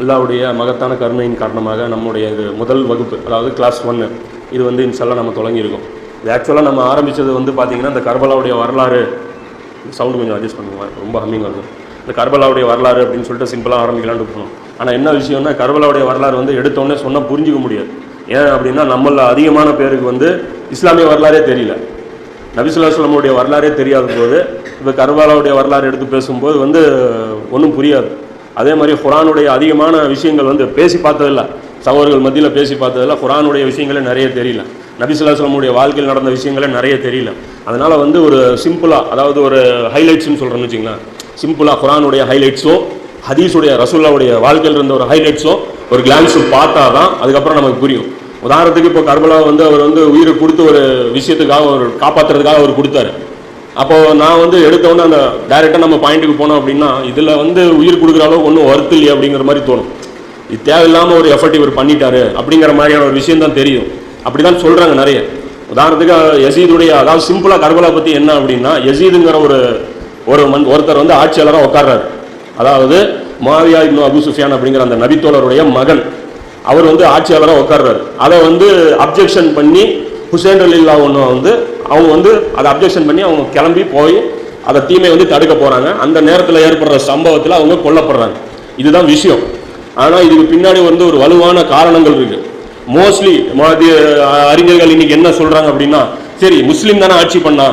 அல்லாவுடைய மகத்தான கருணையின் காரணமாக நம்முடைய இது முதல் வகுப்பு அதாவது கிளாஸ் ஒன்று இது வந்து இன்ஷால்லாம் நம்ம தொடங்கியிருக்கோம். இது ஆக்சுவலாக நம்ம ஆரம்பித்தது வந்து பார்த்திங்கன்னா இந்த கர்பலாவுடைய வரலாறு சவுண்டு கொஞ்சம் அட்ஜஸ்ட் பண்ணுவேன் ரொம்ப ஹம்மிங் வருது இந்த கர்பலாவுடைய வரலாறு அப்படின்னு சொல்லிட்டு சிம்பிளாக ஆரம்பிக்கலாம்னு போகணும் ஆனால் என்ன விஷயம்னா கர்பலாவுடைய வரலாறு வந்து எடுத்தோடனே சொன்னால் புரிஞ்சிக்க முடியாது. ஏன் அப்படின்னா நம்மள அதிகமான பேருக்கு வந்து இஸ்லாமிய வரலாறே தெரியல. நபிசுல்லாஸ்லமுடைய வரலாறே தெரியாத போது இப்போ கர்பாலாவுடைய வரலாறு எடுத்து பேசும்போது வந்து ஒன்றும் புரியாது. அதே மாதிரி குரானுடைய அதிகமான விஷயங்கள் வந்து பேசி பார்த்ததில்ல. சகோதரர்கள் மத்தியில் பேசி பார்த்ததில்ல. குரானுடைய விஷயங்களே நிறைய தெரியல. நபிசுல்லாஸ்லமுடைய வாழ்க்கையில் நடந்த விஷயங்களே நிறைய தெரியல. அதனால் வந்து ஒரு சிம்பிளாக அதாவது ஒரு ஹைலைட்ஸ்னு சொல்கிறேன்னு வச்சிங்களேன் சிம்பிளாக குரானுடைய ஹைலைட்ஸோ ஹதீஸுடைய ரசுல்லாவுடைய வாழ்க்கையில் இருந்த ஒரு ஹைலைட்ஸோ ஒரு கிளான்ஸு பார்த்தா தான் அதுக்கப்புறம் நமக்கு புரியும். உதாரணத்துக்கு இப்போ கர்பலா வந்து அவர் வந்து உயிரை கொடுத்து ஒரு விஷயத்துக்காக ஒரு காப்பாற்றுறதுக்காக அவர் கொடுத்தாரு. அப்போ நான் வந்து எடுத்தவொடனே அந்த டைரெக்டாக நம்ம பாயிண்ட்டுக்கு போனோம் அப்படின்னா இதில் வந்து உயிர் கொடுக்குற அளவுக்கு ஒன்றும் ஒர்த்து இல்லையே அப்படிங்கிற மாதிரி தோணும். இது தேவையில்லாமல் ஒரு எஃபர்ட் இவர் பண்ணிட்டாரு அப்படிங்கிற மாதிரியான ஒரு விஷயம் தான் தெரியும். அப்படி தான் சொல்கிறாங்க நிறைய. உதாரணத்துக்கு யசீதுடைய அதாவது சிம்பிளாக கர்பலா பற்றி என்ன அப்படின்னா யசீதுங்கிற ஒரு ஒரு மண் ஒருத்தர் வந்து ஆட்சியாளராக உட்கார்றாரு. அதாவது மாவியா இப்னு அபு சுஃபியான் அப்படிங்கிற அந்த நபித்தோழருடைய மகன். அவர் வந்து ஆட்சியாளராக உட்கார்றாரு. அதை வந்து அப்ஜெக்ஷன் பண்ணி ஹுசேன் அலில்லா ஒன்று வந்து அவங்க வந்து அதை அப்ஜெக்ஷன் பண்ணி அவங்க கிளம்பி போய் அதை தீமை வந்து தடுக்க போகிறாங்க அந்த நேரத்தில் ஏற்படுற சம்பவத்தில் அவங்க கொல்லப்படுறாங்க. இதுதான் விஷயம். ஆனால் இதுக்கு பின்னாடி வந்து ஒரு வலுவான காரணங்கள் இருக்குது மோஸ்ட்லி அறிஞர்கள் இன்னைக்கு என்ன சொல்கிறாங்க அப்படின்னா சரி முஸ்லீம் தானே ஆட்சி பண்ணா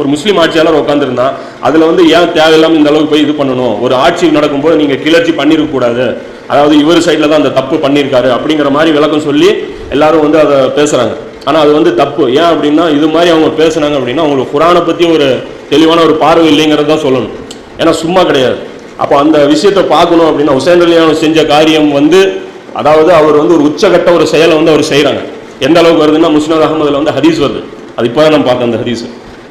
ஒரு முஸ்லீம் ஆட்சியாளர் உட்காந்துருந்தான் அதில் வந்து ஏன் தேவையில்லாமல் இந்த அளவுக்கு போய் இது பண்ணணும்? ஒரு ஆட்சி நடக்கும்போது நீங்கள் கிளர்ச்சி பண்ணியிருக்கக்கூடாது அதாவது இவர் சைடில் தான் அந்த தப்பு பண்ணியிருக்காரு அப்படிங்கிற மாதிரி விளக்கம் சொல்லி எல்லாரும் வந்து அதை பேசுகிறாங்க ஆனால் அது வந்து தப்பு. ஏன் அப்படின்னா இது மாதிரி அவங்க பேசுனாங்க அப்படின்னா அவங்களுக்கு குரானை பற்றி ஒரு தெளிவான ஒரு பார்வை இல்லைங்கிறத தான் சொல்லணும். ஏன்னா சும்மா கிடையாது. அப்போ அந்த விஷயத்தை பார்க்கணும் அப்படின்னா ஹுசேன் அலியான் செஞ்ச காரியம் வந்து அதாவது அவர் வந்து ஒரு உச்சகட்ட ஒரு செயலை வந்து அவர் செய்கிறாங்க எந்த அளவுக்கு வருதுன்னா முஸ்னத் அகமதில் வந்து ஹதீஸ் வருது. அது இப்போ தான் நம்ம அந்த ஹதீஸ்.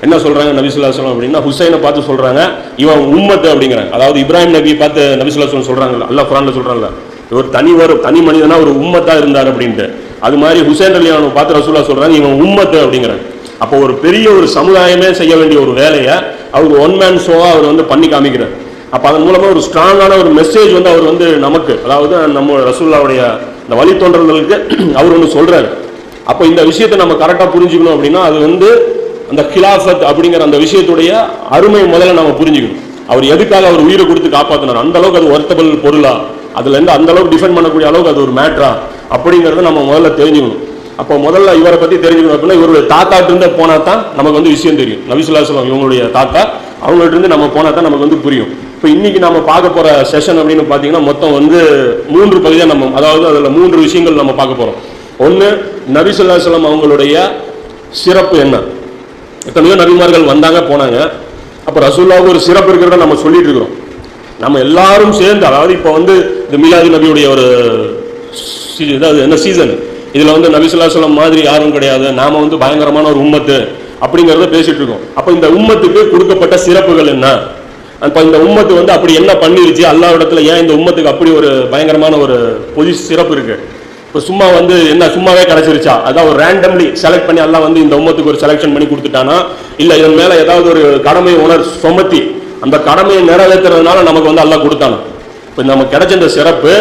என்ன சொல்கிறாங்க நபிசுல்லா சொல்லம் அப்படின்னா ஹுசைனை பார்த்து சொல்கிறாங்க இவன் உம்மத்து அப்படிங்கிறாங்க. அதாவது இப்ராஹிம் நபி பார்த்து நபிசுல்லா சொல்லம் சொல்கிறாங்க அல்லா குரான்ல சொல்கிறாங்களா இவர் தனி ஒரு தனி மனிதனா ஒரு உம்மத்தாக இருந்தார் அப்படின்ட்டு. அது மாதிரி ஹுசைன் அவனை பார்த்து ரசூலா சொல்கிறாங்க இவன் உம்மத்து அப்படிங்கிறாங்க. அப்போ ஒரு பெரிய ஒரு சமுதாயமே செய்ய வேண்டிய ஒரு வேலையை அவர் ஒன் மேன் ஷோவாக அவர் வந்து பண்ணி காமிக்கிறார். அப்போ அதன் மூலமாக ஒரு ஸ்ட்ராங்கான ஒரு மெசேஜ் வந்து அவர் வந்து நமக்கு அதாவது நம்ம ரசூல்லாவுடைய இந்த வழித்தோன்றல்களுக்கு அவர் ஒன்று சொல்கிறாரு அப்போ இந்த விஷயத்தை நம்ம கரெக்டாக புரிஞ்சுக்கணும் அப்படின்னா அது வந்து அந்த கிலாஃபத் அப்படிங்கிற அந்த விஷயத்துடைய அருமை முதல்ல நம்ம புரிஞ்சுக்கணும். அவர் எதுக்காக அவர் உயிரை கொடுத்து காப்பாற்றினார் அந்த அளவுக்கு அது ஒர்த்தபிள் பொருளா? அதுல இருந்து அந்த அளவுக்கு டிஃபெண்ட் பண்ணக்கூடிய அளவுக்கு அது ஒரு மேட்ரா அப்படிங்கிறத நம்ம முதல்ல தெரிஞ்சுக்கணும். அப்போ முதல்ல இவரை பத்தி தெரிஞ்சுக்கணும் அப்படின்னா இவருடைய தாத்தாட்டு இருந்தே போனா தான் நமக்கு வந்து விஷயம் தெரியும். நபிசுல்லா சொல்லம் இவங்களுடைய தாத்தா அவங்கள்ட்ட இருந்து நம்ம போனா தான் நமக்கு வந்து புரியும். இப்போ இன்றைக்கி நம்ம பார்க்க போகிற செஷன் அப்படின்னு பார்த்தீங்கன்னா மொத்தம் வந்து மூன்று பகுதியாக நம்ம அதாவது அதில் மூன்று விஷயங்கள் நம்ம பார்க்க போகிறோம் ஒன்று நபிசுல்லா சொல்லம் அவங்களுடைய சிறப்பு என்ன? எத்தனையோ நபிமார்கள் வந்தாங்க போனாங்க. அப்போ ரசூல்லாவுக்கு ஒரு சிறப்பு இருக்கிறத நம்ம சொல்லிட்டு இருக்கிறோம். நம்ம எல்லாரும் சேர்ந்து அதாவது இப்போ வந்து இந்த மிலாது நபியுடைய ஒரு இதாவது என்ன சீசன் இதில் வந்து நபிசுல்லா சொல்லம் மாதிரி யாரும் கிடையாது. நாம வந்து பயங்கரமான ஒரு உம்மத்து அப்படிங்கிறத பேசிட்டு இருக்கோம். அப்போ இந்த உம்மத்துக்கு கொடுக்கப்பட்ட சிறப்புகள் என்ன? அப்போ இந்த உம்மத்து வந்து அப்படி என்ன பண்ணிருச்சு? அல்லா இடத்துல ஏன் இந்த உம்மத்துக்கு அப்படி ஒரு பயங்கரமான ஒரு பொதி சிறப்பு இருக்கு? இப்போ சும்மா வந்து என்ன சும்மாவே கிடைச்சிருச்சா? அதான் ஒரு ரேண்டம்லி செலக்ட் பண்ணி எல்லாம் வந்து இந்த உம்மத்துக்கு ஒரு செலெக்ஷன் பண்ணி கொடுத்துட்டானா? இல்லை இதன் மேலே ஏதாவது ஒரு கடமை உணர் சுமத்தி அந்த கடமையை நிறைவேற்றுறதுனால நமக்கு வந்து எல்லாம் கொடுத்தானா? இப்போ நமக்கு கிடைச்ச இந்த சிறப்பு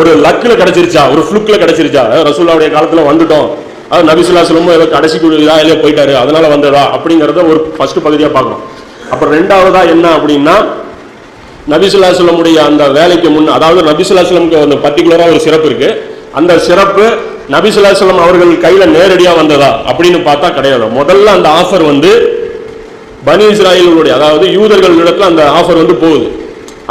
ஒரு லக்கில் கிடைச்சிருச்சா ஒரு ஃப்ளுக்கில் கிடைச்சிருச்சா? ரசூல்லாவுடைய காலத்தில் வந்துட்டோம். அது நபிசுல்லா சொல்லும்போது ஏதோ கடைசி இதா இல்லையா போயிட்டாரு. அதனால வந்ததா? அப்படிங்கிறத ஒரு ஃபர்ஸ்ட் பகுதியாக பார்க்கணும். அப்புறம் ரெண்டாவதா என்ன அப்படின்னா நபிசுல்லா சொல்லமுடைய அந்த வேலைக்கு முன் அதாவது நபிசுல்லா சொல்லமுக்கு அந்த பர்டிகுலராக ஒரு சிறப்பு இருக்கு. அந்த சிறப்பு நபிசுல்லா சொல்லம் அவர்கள் கையில் நேரடியாக வந்ததா அப்படின்னு பார்த்தா கிடையாது. முதல்ல அந்த ஆஃபர் வந்து பனி இஸ்ராயல்களுடைய அதாவது யூதர்கள் இடத்துல அந்த ஆஃபர் வந்து போகுது.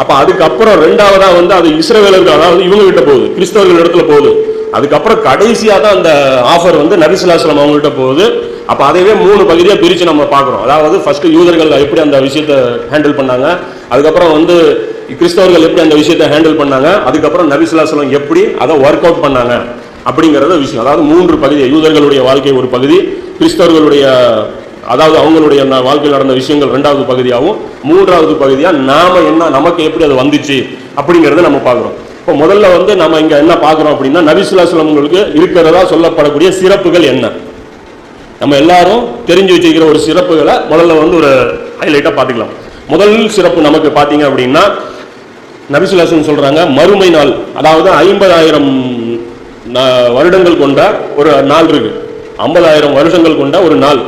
அப்ப அதுக்கப்புறம் ரெண்டாவதா வந்து அது இஸ்ரேவேலர்கள் அதாவது இவங்க கிட்ட போகுது கிறிஸ்தவர்கள் இடத்துல போகுது. அதுக்கப்புறம் கடைசியா தான் அந்த ஆஃபர் வந்து நரிசிலாசலம் அவங்ககிட்ட போகுது. அப்ப அதையவே மூணு பகுதியா பிரிச்சு நம்ம பார்க்குறோம். அதாவது ஃபர்ஸ்ட் யூதர்கள் எப்படி அந்த விஷயத்தை ஹேண்டில் பண்ணாங்க அதுக்கப்புறம் வந்து கிறிஸ்தவர்கள் எப்படி அந்த விஷயத்தை ஹேண்டில் பண்ணாங்க அதுக்கப்புறம் நரிசிலாசலம் எப்படி அதை ஒர்க் அவுட் பண்ணாங்க அப்படிங்கிறத விஷயம். அதாவது மூன்று பகுதி யூதர்களுடைய வாழ்க்கை ஒரு பகுதி கிறிஸ்தவர்களுடைய அதாவது அவங்களுடைய வாழ்க்கையில் நடந்த விஷயங்கள் ரெண்டாவது பகுதியாகவும் மூன்றாவது பகுதியாக நாம் என்ன நமக்கு எப்படி அது வந்துச்சு அப்படிங்கிறத நம்ம பார்க்குறோம். இப்போ முதல்ல வந்து நம்ம இங்கே என்ன பார்க்குறோம் அப்படின்னா நபிசுல்லாஸ்லம்களுக்கு இருக்கிறதா சொல்லப்படக்கூடிய சிறப்புகள் என்ன? நம்ம எல்லாரும் தெரிஞ்சு வச்சுக்கிற ஒரு சிறப்புகளை முதல்ல வந்து ஒரு ஹைலைட்டாக பார்த்துக்கலாம். முதல் சிறப்பு நமக்கு பார்த்தீங்க அப்படின்னா நபிசுல்லாசன் சொல்கிறாங்க மறுமை நாள். அதாவது ஐம்பதாயிரம் வருடங்கள் கொண்ட ஒரு நாள் இருக்குது ஐம்பதாயிரம் வருஷங்கள் கொண்ட ஒரு நாள்.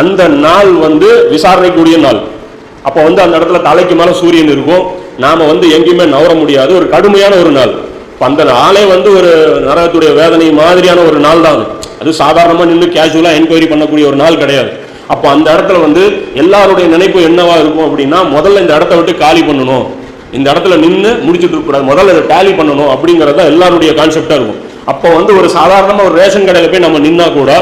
அந்த நாள் வந்து விசாரணைக்குரிய நாள். அப்போ வந்து அந்த இடத்துல தலைக்கு மேல சூரியன் இருக்கும். நாம வந்து எங்கேயுமே நவர முடியாது. ஒரு கடுமையான ஒரு நாள். இப்போ அந்த நாளே வந்து ஒரு நரகத்துடைய வேதனை மாதிரியான ஒரு நாள் தான் அது. அது சாதாரணமாக நின்று கேஷுவலாக என்கொயரி பண்ணக்கூடிய ஒரு நாள் கிடையாது. அப்போ அந்த இடத்துல வந்து எல்லாருடைய நினைப்பு என்னவா இருக்கும் அப்படின்னா முதல்ல இந்த இடத்த விட்டு காலி பண்ணணும். இந்த இடத்துல நின்று முடிச்சுட்டு இருக்கக்கூடாது முதல்ல இதை டேலி பண்ணணும் அப்படிங்கிறது தான் எல்லாருடைய கான்செப்டாக இருக்கும். அப்போ வந்து ஒரு சாதாரணமாக ஒரு ரேஷன் கடையில் போய் நம்ம நின்னா கூட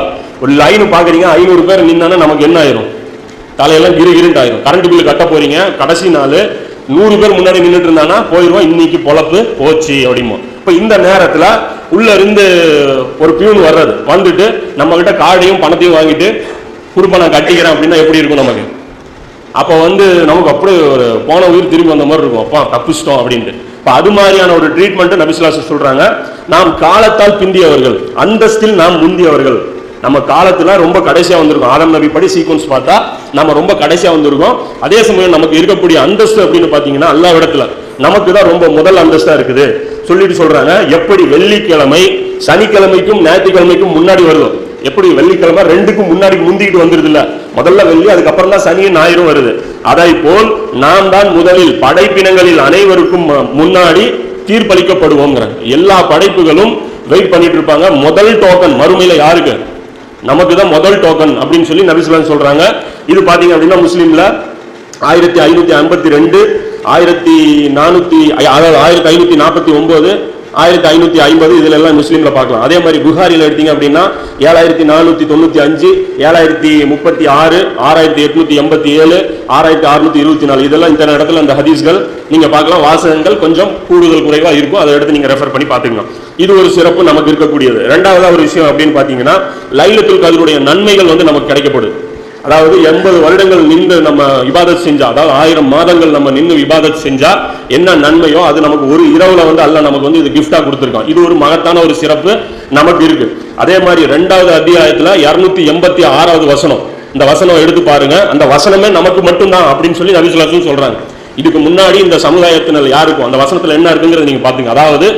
ஒரு லைன் பாக்குறீங்க ஐநூறு பேர் நின்னானா நமக்கு என்ன ஆயிரும்? தலையெல்லாம் கிரு கிருண்டு ஆயிரும். கரண்ட் பில்லு கட்ட போறீங்க கடைசி நாள் நூறு பேர் முன்னாடி நின்றுட்டு இருந்தானா போயிடுவோம் இன்னைக்கு பொழப்பு போச்சு அப்படிமோ இப்போ இந்த நேரத்துல உள்ள இருந்து ஒரு பியூன் வர்றது. வந்துட்டு நம்ம கிட்ட கார்டையும் பணத்தையும் வாங்கிட்டு குடும்பம் நான் கட்டிக்கிறேன் அப்படின்னா எப்படி இருக்கும் நமக்கு? அப்போ வந்து நமக்கு அப்படியே ஒரு போன உயிர் திரும்பி வந்த மாதிரி இருக்கும். அப்பா தப்பிச்சிட்டோம் அப்படின்ட்டு. இப்போ அது மாதிரியான ஒரு ட்ரீட்மெண்ட் நபிசுலாசன் சொல்றாங்க. நாம் காலத்தால் பிந்தியவர்கள் அந்தஸ்தில் நாம் முந்தியவர்கள். நம்ம காலத்துல ரொம்ப கடைசியா வந்திருக்கோம். ஆதம் நபி படி சீக்வன்ஸ் பார்த்தா நம்ம ரொம்ப கடைசியா வந்திருக்கோம். அதே சமயம் நமக்கு இருக்கக்கூடிய அந்தஸ்து அப்படின்னு பாத்தீங்கன்னா எல்லா இடத்துல நமக்கு தான் ரொம்ப முதல் அந்தஸ்தா இருக்குது. சொல்லிட்டு சொல்றாங்க எப்படி வெள்ளிக்கிழமை சனிக்கிழமைக்கும் ஞாயிற்றுக்கிழமைக்கும் முன்னாடி வருதோ? எப்படி வெள்ளிக்கிழமை ரெண்டுக்கும் முன்னாடி முந்திக்கிட்டு வந்துருது இல்ல முதல்ல வெள்ளி அதுக்கப்புறம் தான் சனியும் ஞாயிறும் வருது. அதை போல் நாம் தான் முதலில் படைப்பினங்களில் அனைவருக்கும் முன்னாடி தீர்ப்பளிக்கப்படுவோங்கிறாங்க எல்லா படைப்புகளும் வெயிட் பண்ணிட்டு இருப்பாங்க. முதல் டோக்கன் மறுமையில யாருக்கு? நமக்கு தான் முதல் டோக்கன் அப்படின்னு சொல்லி நபிசுல்லான் சொல்றாங்க. இது பாத்தீங்க அப்படின்னா முஸ்லீம்ல ஆயிரத்தி ஐநூத்தி ஐம்பத்தி ரெண்டு ஆயிரத்தி நானூத்தி அதாவது ஆயிரத்தி ஐநூத்தி நாற்பத்தி ஒன்பது ஆயிரத்தி ஐநூத்தி ஐம்பது இதுல எல்லாம் முஸ்லீம்ல பார்க்கலாம். அதே மாதிரி குஹாரியில் எடுத்தீங்க அப்படின்னா ஏழாயிரத்தி நானூத்தி தொண்ணூத்தி அஞ்சு ஏழாயிரத்தி முப்பத்தி ஆறு ஆறாயிரத்தி எட்நூத்தி எண்பத்தி ஏழு ஆறாயிரத்தி அறுநூத்தி இருபத்தி நாலு. இதெல்லாம் இந்த இடத்துல அந்த ஹதீஸ்கள் நீங்க பார்க்கலாம். வாசகங்கள் கொஞ்சம் கூடுதல் குறைவா இருக்கும். அதை எடுத்து நீங்க ரெஃபர் பண்ணி பாத்துக்கலாம் இது ஒரு சிறப்பு நமக்கு இருக்கக்கூடியது. ரெண்டாவதாக ஒரு விஷயம் அப்படின்னு பாத்தீங்கன்னா லைலத்துல் கதருடைய நன்மைகள் வந்து நமக்கு கிடைக்கப்படுது அதாவது எண்பது வருடங்கள் நின்று நம்ம இபாதத் செஞ்சா அதாவது ஆயிரம் மாதங்கள் நம்ம நின்று இபாதத் செஞ்சா என்ன நன்மையோ அது நமக்கு ஒரு இரவுல வந்து அல்ல நமக்கு வந்து இது கிஃப்டா கொடுத்துருக்கோம் இது ஒரு மகத்தான ஒரு சிறப்பு நமக்கு இருக்கு. அதே மாதிரி ரெண்டாவது அத்தியாயத்துல இருநூத்தி எண்பத்தி ஆறாவது வசனம். இந்த வசனம் எடுத்து பாருங்க. அந்த வசனமே நமக்கு மட்டும்தான் அப்படின்னு சொல்லி நபிசுல்லாசும் சொல்றாங்க. இதுக்கு முன்னாடி இந்த சமுதாயத்தினர் யாருக்கும் அந்த வசனத்துல என்ன இருக்குங்கிறத நீங்க பாத்துங்க அதாவது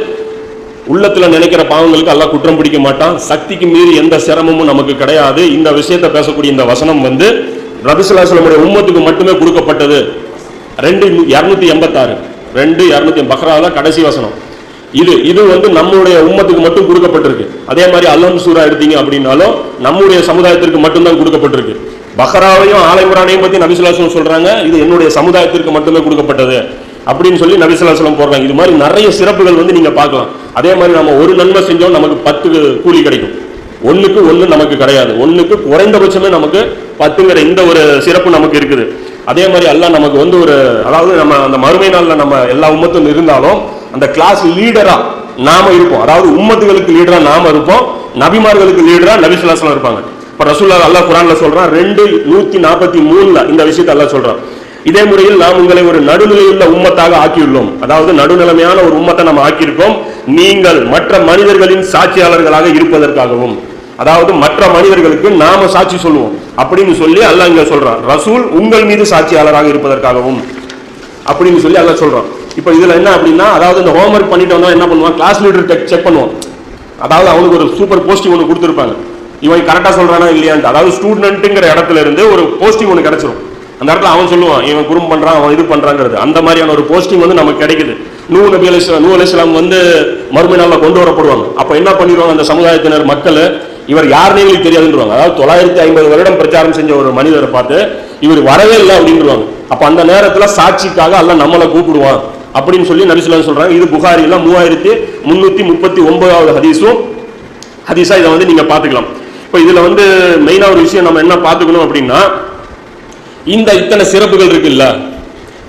உள்ளத்துல நினைக்கிற பாவங்களுக்கு எல்லாம் குற்றம் பிடிக்க மாட்டான். சக்திக்கு மீறி எந்த சிரமமும் நமக்கு கிடையாது. இந்த விஷயத்தை பேசக்கூடிய இந்த வசனம் வந்து ரபிசுலாசலமுடைய உம்மத்துக்கு மட்டுமே கொடுக்கப்பட்டது. ரெண்டு இரநூத்தி எண்பத்தாறு. ரெண்டு இரநூத்தி பக்ரால கடைசி வசனம். இது இது வந்து நம்மளுடைய உம்மத்துக்கு மட்டும் கொடுக்கப்பட்டிருக்கு. அதே மாதிரி அல்லம் சூரா எடுத்தீங்க அப்படின்னாலும் நம்முடைய சமுதாயத்திற்கு மட்டும்தான் கொடுக்கப்பட்டிருக்கு. பஹ்ராவையும் ஆலைமுரானையும் பத்தி நபிசுல்லாஸ்லம் சொல்றாங்க. இது என்னுடைய சமுதாயத்திற்கு மட்டுமே கொடுக்கப்பட்டது. அப்படின்னு சொல்லி நபிசுல்லாஸ்லம் போடுறாங்க. இது மாதிரி நிறைய சிறப்புகள் வந்து நீங்க பார்க்கலாம். அதே மாதிரி நம்ம ஒரு நன்மை செஞ்சோம் நமக்கு பத்து கூலி கிடைக்கும். ஒன்றுக்கு ஒன்று நமக்கு கிடையாது. ஒன்றுக்கு குறைந்தபட்சமே நமக்கு பத்துங்கிற இந்த ஒரு சிறப்பு நமக்கு இருக்குது. அதே மாதிரி எல்லாம் நமக்கு வந்து ஒரு அதாவது நம்ம அந்த மறுமை நாளில் நம்ம எல்லா உம்மத்தும் இருந்தாலும் அந்த கிளாஸ் லீடராக நாம இருப்போம். அதாவது உம்மத்துகளுக்கு லீடராக நாம இருப்போம். நபிமார்களுக்கு லீடராக நபிசுல்லாஸ்லாம் இருப்பாங்க. இப்போ ரசூல்லா அல்லாஹ் குரான்ல சொல்றான் ரெண்டு நூத்தி நாற்பத்தி மூணுல இந்த விஷயத்தை எல்லாம் சொல்றான். இதே முறையில் நாம் உங்களை ஒரு நடுநிலையுள்ள உம்மத்தாக ஆக்கியுள்ளோம். அதாவது நடுநிலைமையான ஒரு உம்மத்தை நம்ம ஆக்கியிருக்கோம். நீங்கள் மற்ற மனிதர்களின் சாட்சியாளர்களாக இருப்பதற்காகவும் அதாவது மற்ற மனிதர்களுக்கு நாம சாட்சி சொல்லுவோம். அப்படின்னு சொல்லி அல்ல இங்க சொல்றான். ரசூல் உங்கள் மீது சாட்சியாளராக இருப்பதற்காகவும் அப்படின்னு சொல்லி அல்ல சொல்றான். இப்போ இதுல என்ன அப்படின்னா அதாவது இந்த ஹோம்ஒர்க் பண்ணிட்டு வந்தா என்ன பண்ணுவான்? கிளாஸ் லீடர் செக் பண்ணுவோம் அதாவது அவனுக்கு ஒரு சூப்பர் போஸ்டிங் ஒன்று கொடுத்துருப்பாங்க. இவன் கரெக்டாக சொல்றானா இல்லையான்ட்டு. அதாவது ஸ்டூடெண்ட்டுங்கிற இடத்துல இருந்து ஒரு போஸ்டிங் ஒன்று கிடைச்சிரும். அந்த இடத்துல அவன் சொல்லுவான் இவன் குறும் பண்றான் அவன் இது பண்ணுறாங்கிறது அந்த மாதிரியான ஒரு போஸ்டிங் வந்து நமக்கு கிடைக்குது. நூ நபி அலி நூ அலி இஸ்லாம் வந்து மறுமை நாளில் கொண்டு வரப்படுவாங்க. அப்போ என்ன பண்ணிடுவாங்க அந்த சமுதாயத்தினர் மக்கள்? இவர் யாருன்னு எங்களுக்கு தெரியாதுன்றவாங்க அதாவது தொள்ளாயிரத்தி ஐம்பது வருடம் பிரச்சாரம் செஞ்ச ஒரு மனிதரை பார்த்து இவர் வரவே இல்லை அப்படின்றாங்க அப்போ அந்த நேரத்தில் சாட்சிக்காக எல்லாம் நம்மளை கூப்பிடுவான். அப்படின்னு சொல்லி நபிசுல்லாம் சொல்றாங்க. இது புகாரில மூவாயிரத்தி முன்னூத்தி முப்பத்தி ஒன்பதாவது ஹதீஸும் ஹதீஸா இதை வந்து நீங்க பாத்துக்கலாம் இப்போ இதுல வந்து மெயினா ஒரு விஷயம் நம்ம என்ன பாத்துக்கணும் அப்படின்னா இந்த இத்தனை சிறப்புகள் இருக்குல்ல?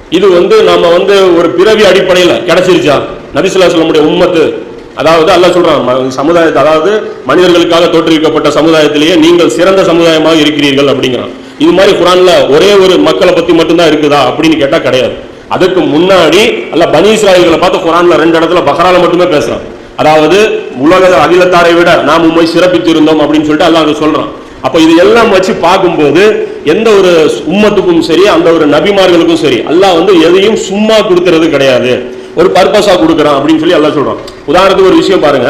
இது வந்து நம்ம வந்து ஒரு பிறவி அடிப்படையில் கிடைச்சிருச்சா? நபிசுல்லா சொல்லமுடைய உம்மத்து. அதாவது அல்ல சொல்றான் ம- சமுதாயத்தை அதாவது மனிதர்களுக்காக தோற்றுவிக்கப்பட்ட சமுதாயத்திலேயே நீங்கள் சிறந்த சமுதாயமாக இருக்கிறீர்கள் அப்படிங்கிறான். இது மாதிரி குரான்ல ஒரே ஒரு மக்களை பத்தி மட்டும்தான் இருக்குதா அப்படின்னு கேட்டா கிடையாது. அதுக்கு முன்னாடி அல்ல பனி இஸ்ராயல்களை பார்த்து குரான்ல ரெண்டு இடத்துல பஹ்ரால மட்டுமே பேசுறான். அதாவது உலக அகிலத்தாரை விட நாம் உண்மை சிறப்பித்து இருந்தோம் அப்படின்னு சொல்லிட்டு அல்லாஹ் அங்க சொல்றான். அப்ப இது எல்லாம் வச்சு பார்க்கும்போது எந்த ஒரு உம்மத்துக்கும் சரி அந்த ஒரு நபிமார்களுக்கும் சரி அல்லாஹ் வந்து எதையும் சும்மா கொடுக்கறது கிடையாது. ஒரு பர்பஸா கொடுக்குறான் அப்படின்னு சொல்லி எல்லாம் சொல்றோம் உதாரணத்துக்கு ஒரு விஷயம் பாருங்க.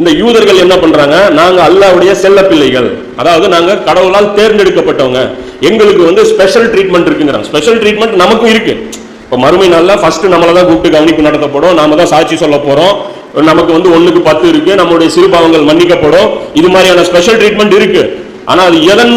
இந்த யூதர்கள் என்ன பண்றாங்க? நாங்க அல்லாவுடைய செல்ல பிள்ளைகள் அதாவது நாங்க கடவுளால் தேர்ந்தெடுக்கப்பட்டவங்க. எங்களுக்கு வந்து ஸ்பெஷல் ட்ரீட்மெண்ட் இருக்குங்கிறாங்க. ஸ்பெஷல் ட்ரீட்மெண்ட் நமக்கும் இருக்கு. இப்போ மறுமை நாளில் ஃபர்ஸ்ட் நம்மளை தான் கூப்பிட்டு கவனிப்பு நடத்தப்படும். நாம தான் சாட்சி சொல்ல போறோம். நமக்கு வந்து ஒன்றுக்கு பத்து இருக்கு. நம்மளுடைய சிறுபாவங்கள் மன்னிக்கப்படும். இது மாதிரியான ஸ்பெஷல் ட்ரீட்மெண்ட் இருக்கு. ஆனால் அது எதன்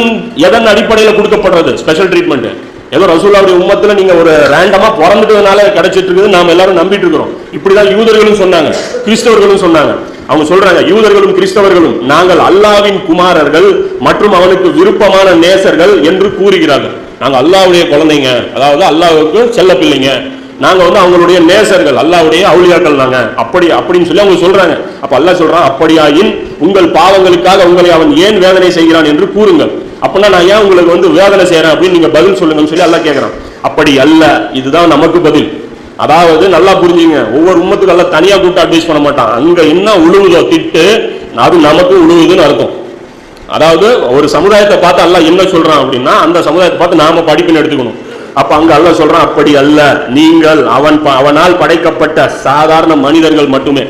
எதன் அடிப்படையில் கொடுக்கப்படுறது? ஸ்பெஷல் ட்ரீட்மெண்ட் ஏதோ ரசூலாவுடைய உம்மத்தில் நீங்கள் ஒரு ரேண்டமாக பிறந்துட்டதுனால கிடைச்சிட்டு இருக்குது நாம் எல்லாரும் நம்பிட்டு இருக்கிறோம். இப்படி தான் யூதர்களும் சொன்னாங்க கிறிஸ்தவர்களும் சொன்னாங்க. அவங்க சொல்றாங்க யூதர்களும் கிறிஸ்தவர்களும் நாங்கள் அல்லாவின் குமாரர்கள் மற்றும் அவனுக்கு விருப்பமான நேசர்கள் என்று கூறுகிறார்கள். நாங்கள் அல்லாவுடைய குழந்தைங்க அதாவது அல்லாவுக்கு செல்ல பிள்ளைங்க நாங்கள் வந்து அவங்களுடைய நேசர்கள் அல்லாவுடைய அவுளியாக்கள் நாங்கள் அப்படி அப்படின்னு சொல்லி அவங்க சொல்றாங்க. அப்போ அல்லா சொல்றான் அப்படியாயின் உங்கள் பாவங்களுக்காக உங்களை அவன் ஏன் வேதனை செய்கிறான் என்று கூறுங்கள். அப்படின்னா நான் ஏன் உங்களுக்கு வந்து வேதனை செய்யறேன் அப்படின்னு நீங்க பதில் சொல்லுங்கன்னு சொல்லி அல்லா கேட்கறான் அப்படி அல்ல இதுதான் நமக்கு பதில். அதாவது நல்லா புரிஞ்சுங்க. ஒவ்வொரு உம்மத்துக்கு எல்லாம் தனியாக கூப்பிட்டு அட்வைஸ் பண்ண மாட்டான். அங்கே என்ன உழுவுதோ திட்டு அது நமக்கு உழுவுதுன்னு அர்த்தம். அதாவது ஒரு சமுதாயத்தை பார்த்து எல்லாம் என்ன சொல்றான் அப்படின்னா அந்த சமுதாயத்தை பார்த்து நாம படிப்பின்னு எடுத்துக்கணும். அப்ப அங்க அல்ல சொல்றான் அப்படி அல்ல. நீங்கள் அவன் ப- அவனால் படைக்கப்பட்ட சாதாரண மனிதர்கள் மட்டுமே.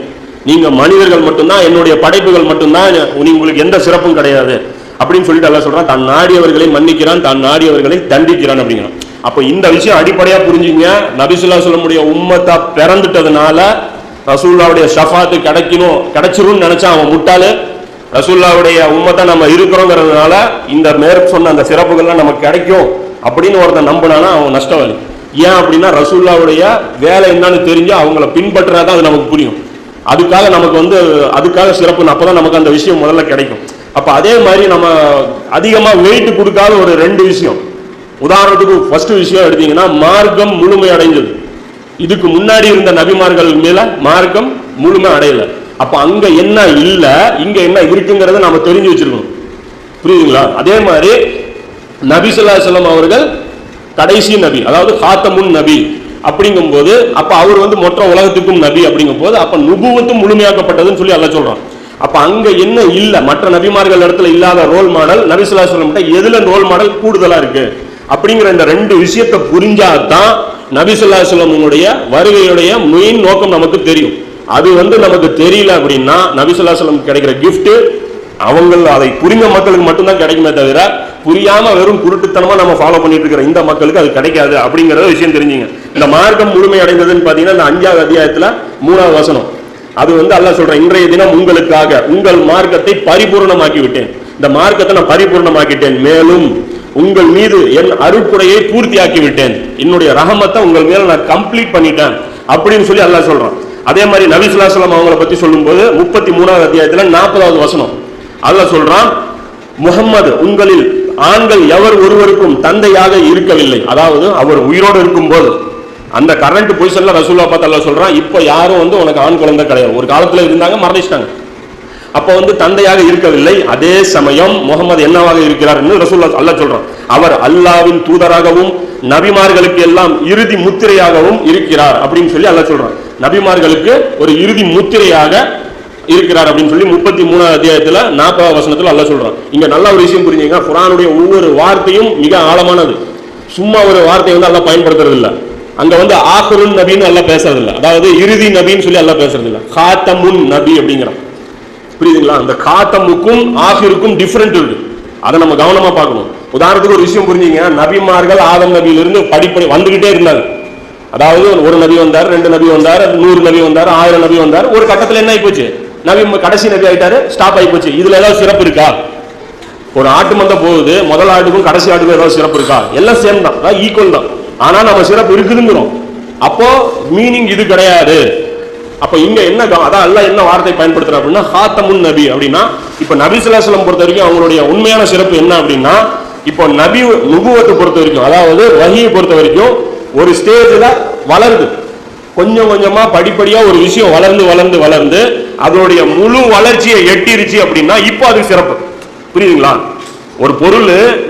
நீங்க மனிதர்கள் மட்டும்தான் என்னுடைய படைப்புகள் மட்டும்தான் நீ- உங்களுக்கு எந்த சிறப்பும் கிடையாது. அப்படின்னு சொல்லிட்டு அல்ல சொல்றான் தான் நாடியவர்களை மன்னிக்கிறான் தான் நாடியவர்களை தண்டிக்கிறான் அப்படிங்கிறான். அப்ப இந்த விஷயம் அடிப்படையா புரிஞ்சுங்க. நபிசுல்லா சொல்லமுடைய உம்மத்தா பிறந்துட்டதுனால ரசூல்லாவுடைய ஷஃபாத்து கிடைக்கணும் கிடைச்சிரும்னு நினைச்சா அவன் முட்டாளு. ரசூல்லாவுடைய உம்மத்தை நம்ம இருக்கிறோங்கிறதுனால இந்த மேற்கு சொன்ன அந்த சிறப்புகள்லாம் நமக்கு கிடைக்கும். அப்படின்னு ஒருத்தன் நம்பினானா அவன் நஷ்டவாளி. ஏன் அப்படின்னா ரசூல்லாவுடைய வேலை என்னன்னு தெரிஞ்சு அவங்கள பின்பற்றாதான் அது நமக்கு புரியும். அதுக்காக நமக்கு வந்து அதுக்காக சிறப்பு. அப்பதான் நமக்கு அந்த விஷயம் முதல்ல கிடைக்கும். அப்போ அதே மாதிரி நம்ம அதிகமாக வெயிட் கொடுக்காத ஒரு ரெண்டு விஷயம். உதாரணத்துக்கு ஃபர்ஸ்ட் விஷயம் எடுத்தீங்கன்னா மார்க்கம் முழுமை அடைஞ்சது. இதுக்கு முன்னாடி இருந்த நபிமார்கள் மேல மார்க்கம் முழுமை அடையல. அப்ப அங்க என்ன இல்லை இங்க என்ன இருக்குங்கிறத நம்ம தெரிஞ்சு வச்சிருக்கணும். புரியுதுங்களா? அதே மாதிரி நபிசுல்லா ஸல்லல்லாஹு அவர்கள் கடைசி நபி அதாவது காத்தமுன் நபி அப்படிங்கும்போது அப்ப அவர் வந்து மொத்த உலகத்துக்கும் நபி அப்படிங்கும்போது அப்ப நுபுவத்தும் முழுமையாக்கப்பட்டதுன்னு சொல்லி அதை சொல்றான். அப்ப அங்க என்ன இல்ல? மற்ற நபிமார்கள் இடத்துல இல்லாத ரோல் மாடல் நபி ஸல்லல்லாஹு எதில் எதுல ரோல் மாடல் கூடுதலா இருக்கு? அப்படிங்கிற இந்த ரெண்டு விஷயத்தை புரிஞ்சாதான் நபிசுல்லா ஸல்லல்லாஹு வருகையுடைய மெயின் நோக்கம் நமக்கு தெரியும். அது வந்து நமக்கு தெரியல அப்படின்னா நபிசுல்லா ஸல்லல்லாஹு கிடைக்கிற கிஃப்ட் அவங்க அதை புரிஞ்ச மக்களுக்கு மட்டும்தான் கிடைக்குமே தவிர புரியாம வெறும் குருட்டுத்தனமா நம்ம ஃபாலோ பண்ணிட்டு இருக்கிற இந்த மக்களுக்கு அது கிடைக்காது அப்படிங்கிறத விஷயம் தெரிஞ்சுங்க. இந்த மார்க்கம் முழுமை அடைந்ததுன்னு பாத்தீங்கன்னா இந்த அஞ்சாவது அத்தியாயத்துல மூணாவது வசனம். அது வந்து அல்லாஹ் சொல்றேன் இன்றைய தினம் உங்களுக்காக உங்கள் மார்க்கத்தை பரிபூர்ணமாக்கி விட்டேன் இந்த மார்க்கத்தை நான் பரிபூர்ணமாக்கிட்டேன். மேலும் உங்கள் மீது என் அருட்குறையை பூர்த்தியாக்கி விட்டேன் என்னுடைய ரகமத்தை உங்கள் மேல நான் கம்ப்ளீட் பண்ணிட்டேன் அப்படின்னு சொல்லி அல்லாஹ் சொல்றான். அதே மாதிரி நபிசுல்லாசலம் அவங்கள பத்தி சொல்லும்போது முப்பத்தி மூணாவது அத்தியாயத்துல நாற்பதாவது வசனம். அல்லாஹ் சொல்றான் முகம்மது உங்களில் ஆண்கள் எவர் ஒருவருக்கும் தந்தையாக இருக்கவில்லை. அதாவது அவர் உயிரோடு இருக்கும்போது. அந்த கரண்ட் பொசிஷன்ல ரசூல்லா பார்த்து சொல்றான் இப்போ யாரும் வந்து உனக்கு ஆண் குழந்தை கிடையாது. ஒரு காலத்துல இருந்தாங்க மரணிச்சிட்டாங்க அப்போ வந்து தந்தையாக இருக்கவில்லை. அதே சமயம் முகமது என்னவாக இருக்கிறார் என்று ரசூல்லா அல்ல சொல்றான். அவர் அல்லாவின் தூதராகவும் நபிமார்களுக்கு எல்லாம் இறுதி முத்திரையாகவும் இருக்கிறார் அப்படின்னு சொல்லி அல்ல சொல்றான். நபிமார்களுக்கு ஒரு இறுதி முத்திரையாக இருக்கிறார் அப்படின்னு சொல்லி முப்பத்தி மூணாவது அத்தியாயத்துல நாற்பதாவது வசனத்துல அல்ல சொல்றான். இங்க நல்ல ஒரு விஷயம் புரிஞ்சுங்க. குரானுடைய ஒவ்வொரு வார்த்தையும் மிக ஆழமானது. சும்மா ஒரு வார்த்தையை வந்து அல்ல பயன்படுத்துறது இல்ல அங்க வந்து ஆஹருன் நபின்னு எல்லாம் பேசுறதில்ல. அதாவது இறுதி நபின்னு சொல்லி எல்லாம் பேசுறதில்ல. காத்தமுன் நபி அப்படிங்கிறான். புரியுதுங்களா? அந்த காத்தமுக்கும் ஆகிருக்கும் டிஃப்ரெண்ட் இருக்கு. அதை நம்ம கவனமா பார்க்கணும். உதாரணத்துக்கு ஒரு விஷயம் புரிஞ்சுங்க. நபிமார்கள் ஆதம் நபியிலிருந்து படிப்படி வந்துகிட்டே இருந்தாங்க. அதாவது ஒரு நபி வந்தார் ரெண்டு நபி வந்தார் நூறு நபி வந்தார் ஆயிரம் நபி வந்தார். ஒரு கட்டத்தில் என்ன ஆகி போச்சு நபி கடைசி நபி ஆயிட்டாரு ஸ்டாப் ஆகி போச்சு. இதுல ஏதாவது சிறப்பு இருக்கா? ஒரு ஆட்டு மந்தம் போகுது முதல் ஆட்டுக்கும் கடைசி ஆட்டுக்கும் ஏதாவது சிறப்பு இருக்கா? எல்லாம் சேம் தான். ஈக்குவல் தான். ஆனா நம்ம சிறப்பு இருக்குதுங்கிறோம். அப்போ மீனிங் இது கிடையாது. அப்ப இங்க என்ன அதான் அல்ல என்ன வார்த்தை பயன்படுத்துற அப்படின்னா ஹாத்தமுன் நபி அப்படின்னா இப்ப நபி சிலாசலம் பொறுத்த வரைக்கும் அவங்களுடைய உண்மையான சிறப்பு என்ன அப்படின்னா இப்போ நபி நுகுவத்தை பொறுத்த வரைக்கும் அதாவது வகியை பொறுத்த வரைக்கும் ஒரு ஸ்டேஜில் வளருது. கொஞ்சம் கொஞ்சமா படிப்படியா ஒரு விஷயம் வளர்ந்து வளர்ந்து வளர்ந்து அதனுடைய முழு வளர்ச்சியை எட்டிருச்சு அப்படின்னா இப்போ அதுக்கு சிறப்பு. புரியுதுங்களா? ஒரு பொருள்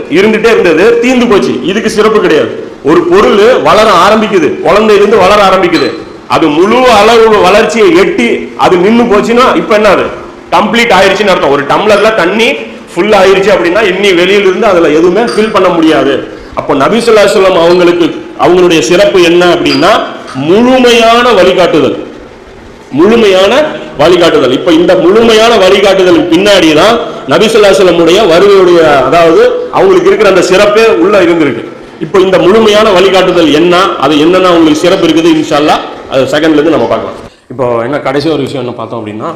இருந்துட்டே இருந்தது தீந்து போச்சு. இதுக்கு சிறப்பு கிடையாது. ஒரு பொருள் வளர ஆரம்பிக்குது. குழந்தையிலிருந்து வளர ஆரம்பிக்குது. அது முழு அளவு வளர்ச்சியை எட்டி அது நின்னு போச்சுன்னா இப்ப என்ன அது? கம்ப்ளீட் ஆயிடுச்சுன்னு அர்த்தம். ஒரு டம்ளர்ல தண்ணி ஃபுல் ஆயிடுச்சு அப்படின்னா இன்னி வெளியில இருந்து அதுல எதுவுமே ஃபில் பண்ண முடியாது. அப்போ நபிசுல்லா சொல்லம் அவங்களுக்கு அவங்களுடைய சிறப்பு என்ன அப்படின்னா முழுமையான வழிகாட்டுதல். முழுமையான வழிகாட்டுதல். இப்ப இந்த முழுமையான வழிகாட்டுதல் பின்னாடி தான் நபிசுல்லாசலமுடைய வருகையுடைய அதாவது அவங்களுக்கு இருக்கிற அந்த சிறப்பே உள்ள இருந்திருக்கு. இப்போ இந்த முழுமையான வழிகாட்டுதல் என்ன? அது என்னென்ன அவங்களுக்கு சிறப்பு இருக்குது இன்ஷால்லா. அது செகண்ட்ல இருந்து நம்ம பார்க்கலாம். இப்போ என்ன கடைசி ஒரு விஷயம் என்ன பார்த்தோம் அப்படின்னா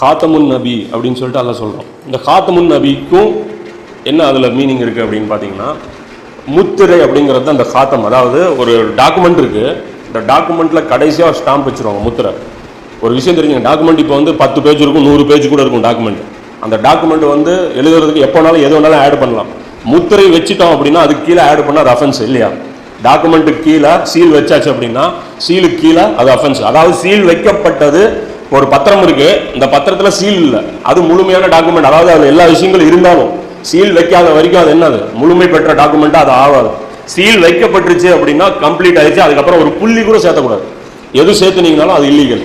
காத்தமுன் நபி அப்படின்னு சொல்லிட்டு அதில் சொல்றோம் இந்த காத்தமுன் நபிக்கும் என்ன அதுல மீனிங் இருக்கு அப்படின்னு பார்த்தீங்கன்னா முத்திரை அப்படிங்கிறது தான் அந்த காத்தம். அதாவது ஒரு டாக்குமெண்ட் இருக்கு. இந்த டாக்குமெண்ட்டில் கடைசியாக ஸ்டாம்ப் வச்சுருவாங்க முத்திரை. ஒரு விஷயம் தெரிஞ்சுங்க டாக்குமெண்ட் இப்போ வந்து பத்து பேஜ் இருக்கும் நூறு பேஜ் கூட இருக்கும் டாக்குமெண்ட் அந்த டாக்குமெண்ட் வந்து எழுதுறதுக்கு எப்போ வேணாலும் எது வேணாலும் ஆட் பண்ணலாம். முத்திரை வச்சுட்டோம் அப்படின்னா அதுக்கு கீழே ஆட் பண்ணால் ரெஃபரன்ஸ் அஃபென்ஸ் இல்லையா? டாக்குமெண்ட்டுக்கு கீழே சீல் வச்சாச்சு அப்படின்னா சீலுக்கு கீழே அது அஃபென்ஸ் அதாவது சீல் வைக்கப்பட்டது ஒரு பத்திரம் இருக்கு இந்த பத்திரத்தில் சீல் இல்லை. அது முழுமையான டாக்குமெண்ட் அதாவது அது எல்லா விஷயங்களும் இருந்தாலும் சீல் வைக்காத வரைக்கும் அது என்னது? முழுமை பெற்ற டாக்குமெண்ட்டாக அது ஆகாது. சீல் வைக்கப்பட்டுருச்சு அப்படின்னா கம்ப்ளீட் ஆயிடுச்சு. அதுக்கப்புறம் ஒரு புள்ளி கூட சேர்த்தக்கூடாது. எது சேர்த்துனீங்கனாலும் அது இல்லீகல்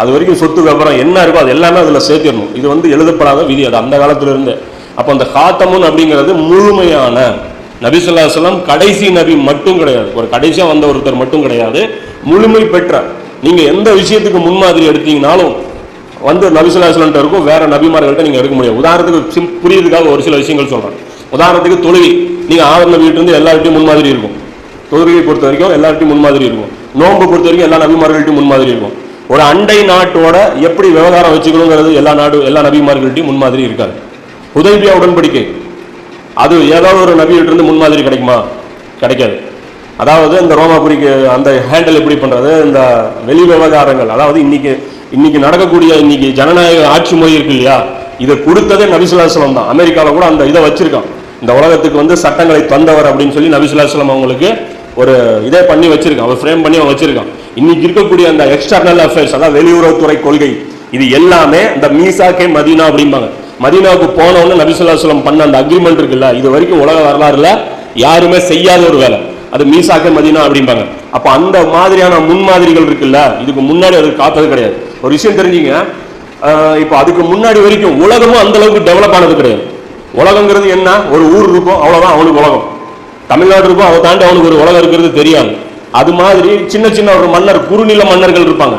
அது வரைக்கும் சொத்து விவரம் என்ன இருக்கோ அது எல்லாமே அதில் சேர்த்திடணும். இது வந்து எழுதப்படாத விதி. அது அந்த காலத்திலிருந்தே. அப்போ அந்த காத்தமுன் அப்படிங்கிறது முழுமையான நபிசுல்லாசலம் கடைசி நபி மட்டும் கிடையாது. ஒரு கடைசியாக வந்த ஒருத்தர் மட்டும் கிடையாது. முழுமை பெற்ற. நீங்கள் எந்த விஷயத்துக்கு முன்மாதிரி எடுத்தீங்கனாலும் வந்து நபிசுல்லாசலம் இருக்கும். வேற நபிமார்கள்ட்ட நீங்கள் எடுக்க முடியாது. உதாரணத்துக்கு புரியுதுக்காக ஒரு சில விஷயங்கள் சொல்கிறேன் உதாரணத்துக்கு தொழுகை. நீங்க ஆவரண வீட்டிலிருந்து எல்லார்ட்டையும் முன்மாதிரி இருக்கும். தொழுகையை பொறுத்த வரைக்கும் எல்லார்ட்டையும் முன்மாதிரி இருக்கும். நோன்பு பொறுத்த வரைக்கும் எல்லா நபிமார்கள்ட்டையும் முன்மாதிரி இருக்கும். ஒரு அண்டை நாட்டோட எப்படி விவகாரம் வச்சுக்கணுங்கிறது எல்லா நாடு எல்லா நபிமார்கள்ட்டையும் முன்மாதிரி இருக்காது. உதவியா உடன்படிக்கை. அது ஏதாவது ஒரு நபிகிட்ட இருந்து முன்மாதிரி கிடைக்குமா? கிடைக்காது. அதாவது இந்த ரோமாபுரிக்கு அந்த ஹேண்டில் எப்படி பண்றது? இந்த வெளி விவகாரங்கள். அதாவது இன்னைக்கு இன்னைக்கு நடக்கக்கூடிய இன்னைக்கு ஜனநாயக ஆட்சி முறை இருக்கு இல்லையா? இதை கொடுத்ததே நபிசுல்லாஸ்லம் தான். அமெரிக்காவில் கூட அந்த இதை வச்சிருக்கான். இந்த உலகத்துக்கு வந்து சட்டங்களை தந்தவர் அப்படின்னு சொல்லி நபிசுல்லாஸ்லாம் அவங்களுக்கு ஒரு இதே பண்ணி வச்சிருக்கான் அவர் ஃப்ரேம் பண்ணி அவன் வச்சிருக்கான் இன்னைக்கு இருக்கக்கூடிய அந்த எக்ஸ்டர்னல் அஃபேர்ஸ் அதாவது வெளியுறவுத்துறை கொள்கை இது எல்லாமே இந்த மீசாக்கே மதீனா அப்படிம்பாங்க. மதீனாவுக்கு போனவொன்னு நபிசுல்லாஸ்லம் பண்ண அந்த அக்ரிமெண்ட் இருக்குல்ல இது வரைக்கும் உலக வரலாறுல யாருமே செய்யாத ஒரு வேலை. அது மீசாக்கே மதீனா அப்படிம்பாங்க. அப்ப அந்த மாதிரியான முன்மாதிரிகள் இருக்குல்ல இதுக்கு முன்னாடி அது காத்தது கிடையாது. ஒரு விஷயம் தெரிஞ்சுங்க. இப்போ அதுக்கு முன்னாடி வரைக்கும் உலகமும் அந்த அளவுக்கு டெவலப் ஆனது கிடையாது. உலகங்கிறது என்ன? ஒரு ஊர் இருக்கும் அவ்வளவுதான் அவனுக்கு உலகம். தமிழ்நாடு இருக்கும் அதை தாண்டி அவனுக்கு ஒரு உலகம் இருக்கிறது தெரியாது. அது மாதிரி சின்ன சின்ன ஒரு மன்னர் குறுநில மன்னர்கள் இருப்பாங்க.